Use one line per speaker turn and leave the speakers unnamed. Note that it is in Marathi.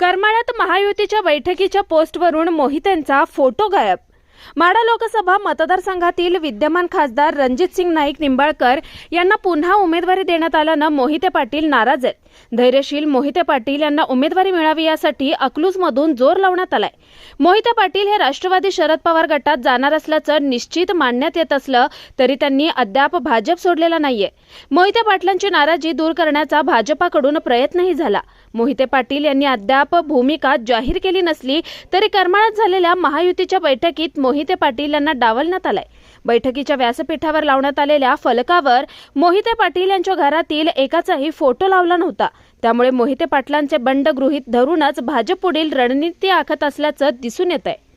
करमाळ्यात महायुतीच्या बैठकीच्या पोस्टवरून मोहितेंचा फोटो गायब माडा लोकसभा मतदारसंघातील विद्यमान खासदार रणजितसिंग नाईक निंबाळकर यांना पुन्हा उमेदवारी देण्यात आल्यानं मोहिते पाटील नाराज आहेत. धैर्यशील मोहिते पाटील यांना उमेदवारी मिळावी यासाठी अकलूजमधून जोर लावण्यात आलाय. मोहिते पाटील हे राष्ट्रवादी शरद पवार गटात जाणार असल्याचं निश्चित मानण्यात येत असलं तरी त्यांनी अद्याप भाजप सोडलेला नाहीये. मोहिते पाटलांची नाराजी दूर करण्याचा भाजपाकडून प्रयत्नही झाला. मोहिते पाटील यांनी अद्याप भूमिका जाहीर केली नसली तरी करमाळ्यात झालेल्या महायुतीच्या बैठकीत मोहिते पाटील यांना डावलण्यात आलाय. बैठकीच्या व्यासपीठावर लावण्यात आलेल्या फलकावर मोहिते पाटील यांच्या घरातील एकाचाही फोटो लावला नव्हता. त्यामुळे मोहिते पाटलांचे बंड गृहीत धरूनच भाजप पुढील रणनीती आखत असल्याचं दिसून येत आहे